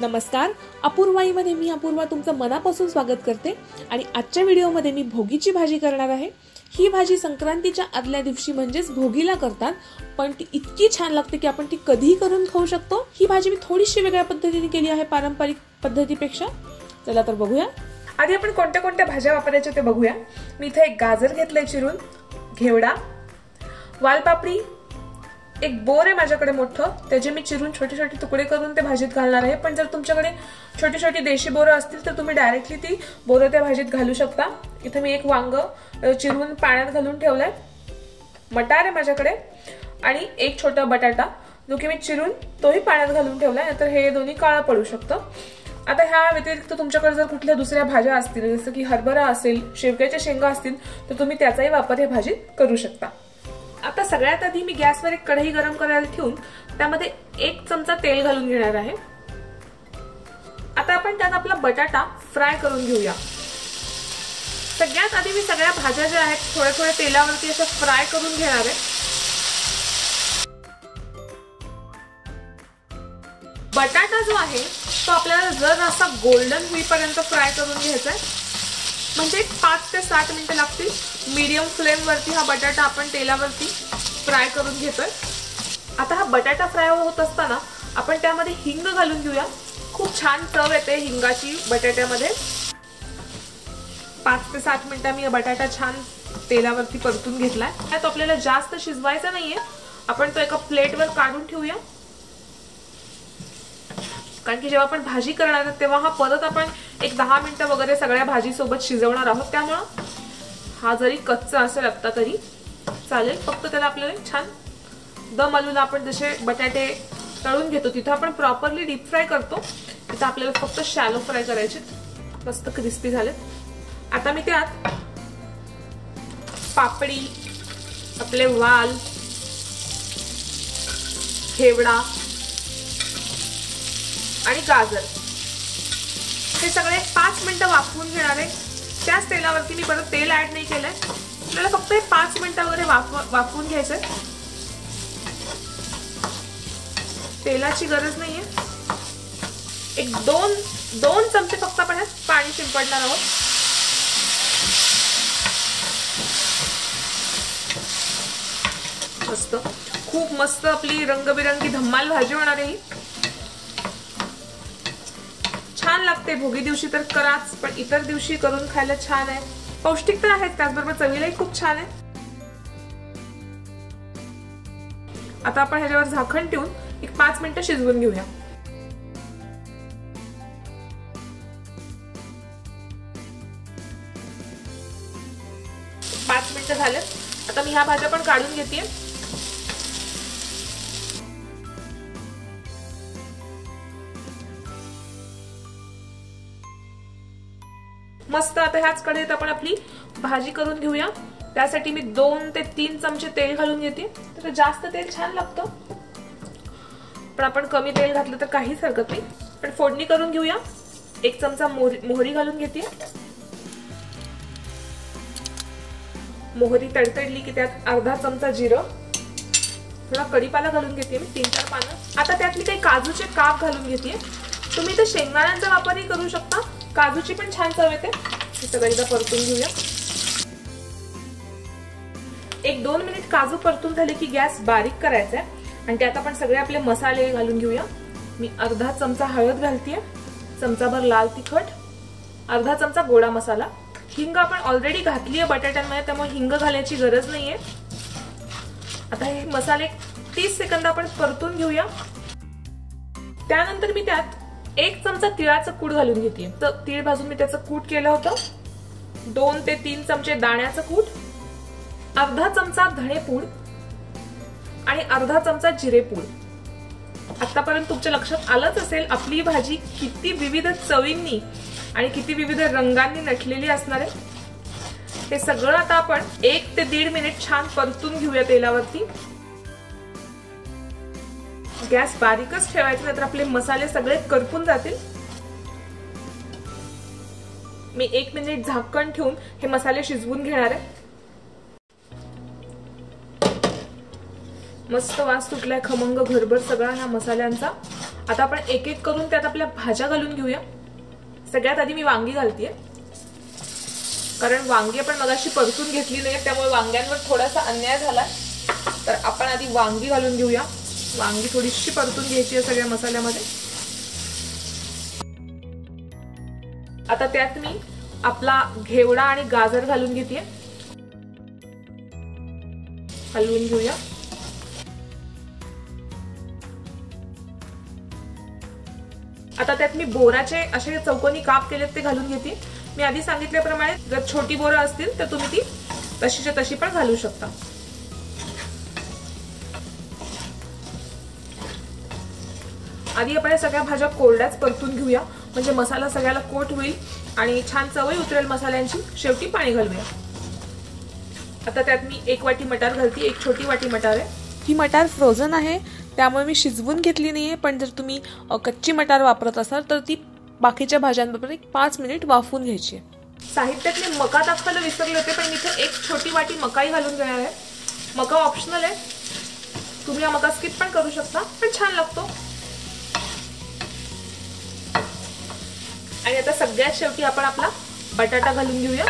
नमस्कार. अपूर्वाईमध्ये मी अपूर्वा तुमचं मनापासून स्वागत करते आणि आजच्या व्हिडिओमध्ये मी भोगीची भाजी करणार आहे. ही भाजी संक्रांतीच्या आदल्या दिवशी म्हणजेच भोगीला करतात पण ती इतकी छान लागते की आपण ती कधीही करून खाऊ शकतो. ही भाजी मी थोडीशी वेगळ्या पद्धतीने केली आहे पारंपरिक पद्धतीपेक्षा. चला तर बघूया. आधी आपण कोणत्या कोणत्या भाज्या वापरायच्या ते बघूया. मी इथे एक गाजर घेतलंय चिरून घेवडा वालपापडी एक बोर आहे माझ्याकडे मोठं त्याचे मी चिरून छोटे छोटे तुकडे करून ते भाजीत घालणार आहे. पण जर तुमच्याकडे छोटी छोटी देशी बोरं असतील तर तुम्ही डायरेक्टली ती बोरं त्या भाजीत घालू शकता. इथं मी एक वांग चिरून पाण्यात घालून ठेवलंय. मटार आहे माझ्याकडे आणि एक छोटा बटाटा जो की मी चिरून तोही पाण्यात घालून ठेवला आहे तर हे दोन्ही काळं पडू शकतं. आता ह्या व्यतिरिक्त तुमच्याकडे जर कुठल्या दुसऱ्या भाज्या असतील जसं की हरभरा असेल शेवग्याच्या शेंगा असतील तर तुम्ही त्याचाही वापर ह्या भाजीत करू शकता. आता सगळ्यात आधी मी गॅसवर एक कढई गरम करायला ठेवून त्यामध्ये एक चमचा तेल घालून घेणार आहे. आता आपण त्यात आपला बटाटा फ्राय करून घेऊया. सगळ्यात आधी मी सगळ्या भाज्या ज्या आहेत थोड्या थोड्या तेलावरती अशा फ्राय करून घेणार आहे. बटाटा जो आहे तो आपल्याला जर असा गोल्डन होईपर्यंत फ्राय करून घ्यायचा आहे म्हणजे पाच ते सात मिनिटं लागतील. मीडियम फ्लेमवरती हा बटाटा आपण तेलावरती फ्राय करून घेतोय. आता हा बटाटा फ्राय होत असताना आपण त्यामध्ये हिंग घालून घेऊया. खूप छान चव येते हिंगाची बटाट्यामध्ये. पाच ते सात मिनटं मी बटाटा छान तेलावरती परतून घेतलाय. त्यात आपल्याला जास्त शिजवायचा नाहीये. आपण तो एका प्लेटवर काढून ठेवूया. कारण की जेव्हा आपण भाजी करणार आहोत तेव्हा हा परत आपण एक दहा मिनटं वगैरे सगळ्या भाजीसोबत शिजवणार आहोत. त्यामुळं हा जरी कच्चा असेल आत्ता तरी चालेल. फक्त त्याला आपल्याला छान दम आलूला आपण जसे बटाटे तळून घेतो तिथं आपण प्रॉपरली डीप फ्राय करतो. तिथं आपल्याला फक्त शॅलो फ्राय करायचे. मस्त क्रिस्पी झाले आता मी त्यात पापडी आपले वाल खेवडा आणि गाजर. हे सगळे पाच मिनटं वाफवून घेणार आहे. त्याच तेलावरती मी परत तेल ऍड नाही केलंय. आपल्याला फक्त हे पाच मिनटं वगैरे वाफ वाफवून घ्यायचंय तेलाची गरज नाहीये. एक दोन दोन चमचे फक्त आपण पाणी शिंपडणार आहोत. मस्त. खूप मस्त आपली रंगबिरंगी धम्माल भाजी होणार आहे छान लागते. भोगी दिवशी तर कराच पण इतर दिवशी करून खायला छान आहे. पौष्टिक तर आहेत त्याचबरोबर चवीलाही खूप छान आहे. आता आपण ह्याच्यावर झाकण ठेवून एक पाच मिनिटं शिजवून घेऊया. पाच मिनिटं झालं आता मी ह्या भाज्या पण काढून घेते मस्त आता ह्याच कढईत आपण आपली भाजी करून घेऊया. त्यासाठी मी दोन ते तीन चमचे तेल घालून घेते. तर जास्त तेल छान लागतं. पण आपण कमी तेल घातलं तर काहीच हरकत नाही. पण फोडणी करून घेऊया. एक चमचा मोहरी घालून घेते. मोहरी तडतडली की त्यात अर्धा चमचा जिरं. थोडा कढीपाला घालून घेते मी तीन चार पानं. आता त्यातली काही काजूचे काप घालून घेते. तुम्ही तर शेंगदाण्यांचा वापरही करू शकता. काजूची पण छान चव येते. हे सगळं एकदा परतून घेऊया. एक दोन मिनिट काजू परतून झाले की गॅस बारीक करायचा आहे आणि त्यात आपण सगळे आपले मसाले घालून घेऊया. मी अर्धा चमचा हळद घालतीये. चमचाभर लाल तिखट. अर्धा चमचा गोडा मसाला. हिंग आपण ऑलरेडी घातली आहे बटाट्यांमध्ये त्यामुळे हिंग घालायची गरज नाहीये. आता हे मसाले तीस सेकंद आपण परतून घेऊया. त्यानंतर मी त्यात एक चमचा तिळाचं कूट घालून घेते. तर तीळ भाजून मी त्याचं कूट केलं होतं. दोन ते तीन चमचे दाण्याचं कूट अर्धा चमचा धणेपूड आणि अर्धा चमचा जिरेपूड आतापर्यंत तुमच्या लक्षात आलंच असेल आपली भाजी किती विविध चवींनी आणि किती विविध रंगांनी नटलेली असणार आहे. हे सगळं आता आपण एक ते दीड मिनिट छान परतून घेऊया तेलावरती. गॅस बारीकच ठेवायचा नाहीतर आपले मसाले सगळे करपून जातील. मी एक मिनिट झाकण ठेवून हे मसाले शिजवून घेणार आहे. मस्त वास सुटलाय खमंग घरभर सगळा ह्या मसाल्यांचा. आता आपण एक एक करून त्यात आपल्या भाज्या घालून घेऊया. सगळ्यात आधी मी वांगी घालतीये. कारण वांगी आपण मगाशी परतून घेतली नाही त्यामुळे वांग्यांवर थोडासा अन्याय झाला तर आपण आधी वांगी घालून घेऊया. वांगी थोडीशी परतून घ्यायची आहे सगळ्या मसाल्यामध्ये. आता त्यात मी आपला घेवडा आणि गाजर घालून घेते हलवून घेऊया. आता त्यात मी बोराचे असे चौकोनी काप केलेत ते घालून घेते. मी आधी सांगितल्याप्रमाणे जर छोटी बोरं असतील तर तुम्ही ती तशीच्या तशी पण घालू शकता. आधी आपण सगळ्या भाज्या कोरड्याच परतून घेऊया. म्हणजे मसाला सगळ्याला कोट होईल आणि छान चवही उतरेल मसाल्यांची. शेवटी पाणी घालूया. आता त्यात मी एक वाटी मटार घालते एक छोटी वाटी मटार आहे. ही मटार फ्रोझन आहे त्यामुळे मी शिजवून घेतली नाहीये पण जर तुम्ही कच्ची मटार वापरत असाल तर ती बाकीच्या भाज्यांबरोबर एक पाच मिनिट वाफवून घ्यायची आहे. साहित्यात मी मका दाखवायला विसरले होते पण इथे एक छोटी वाटी मकाही घालून घेणार आहे. मका ऑप्शनल आहे. तुम्ही हा मका स्किप पण करू शकता पण छान लागतो. आणि आता सगळ्यात शेवटी आपण आपला बटाटा घालून घेऊया.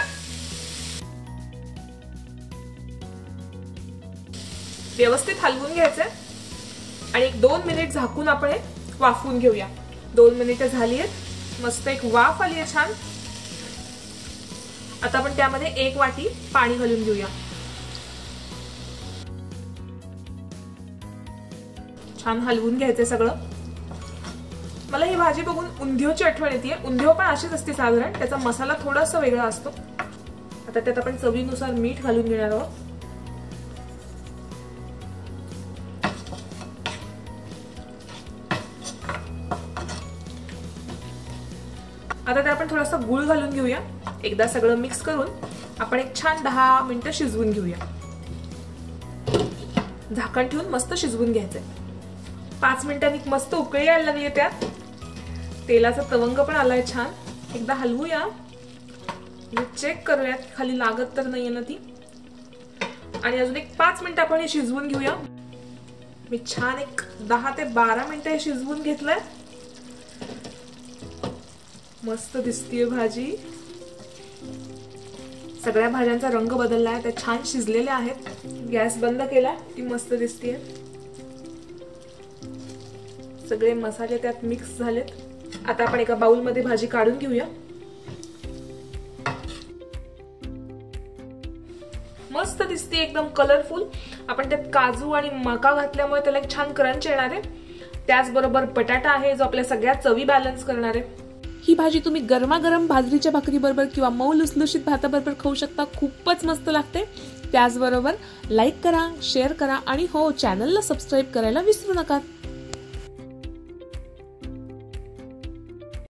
व्यवस्थित हलवून घ्यायचंय. आणि एक दोन मिनिट झाकून आपण हे वाफवून घेऊया. दोन मिनिटं झाली आहेत. मस्त एक वाफ आली आहे छान. आता आपण त्यामध्ये एक वाटी पाणी घालून घेऊया. छान हलवून घ्यायचंय सगळं. मला ही भाजी बघून उंधियोची आठवण येते उंधियो पण अशीच असते साधारण. त्याचा मसाला थोडासा वेगळा असतो. आता त्यात आपण चवीनुसार मीठ घालून घेणार आहोत. आता त्यात आपण थोडासा गुळ घालून घेऊया. एकदा सगळं मिक्स करून आपण एक छान दहा मिनिटं शिजवून घेऊया. झाकण ठेवून मस्त शिजवून घ्यायचंय. पाच मिनिटांनी मस्त उकळी यायला लागली त्यात. तेलाचा तवंग पण आलाय छान. एकदा हलवूया. चेक करूयात खाली लागत तर नाहीये ना ती. आणि अजून एक पाच मिनिटं आपण हे शिजवून घेऊया. मी छान एक दहा ते बारा मिनिटं हे शिजवून घेतलंय. मस्त दिसतीये भाजी. सगळ्या भाज्यांचा रंग बदललाय त्या छान शिजलेल्या आहेत. गॅस बंद केला ती मस्त दिसतीये. सगळे मसाले त्यात मिक्स झालेत. आता आपण एका बाउलमध्ये भाजी काढून घेऊया. मस्त दिसते एकदम कलरफुल आपण त्यात काजू आणि मका घातल्यामुळे त्याला एक छान क्रंच येणार आहे. त्याचबरोबर बटाटा आहे जो आपल्या सगळ्या चवी बॅलन्स करणार आहे. ही भाजी तुम्ही गरमागरम बाजरीच्या भाकरीबरोबर किंवा मऊ लुसलुशीत भाताबरोबर खाऊ शकता. खूपच मस्त लागते. त्याचबरोबर लाईक करा शेअर करा आणि हो चॅनलला सबस्क्राईब करायला विसरू नका.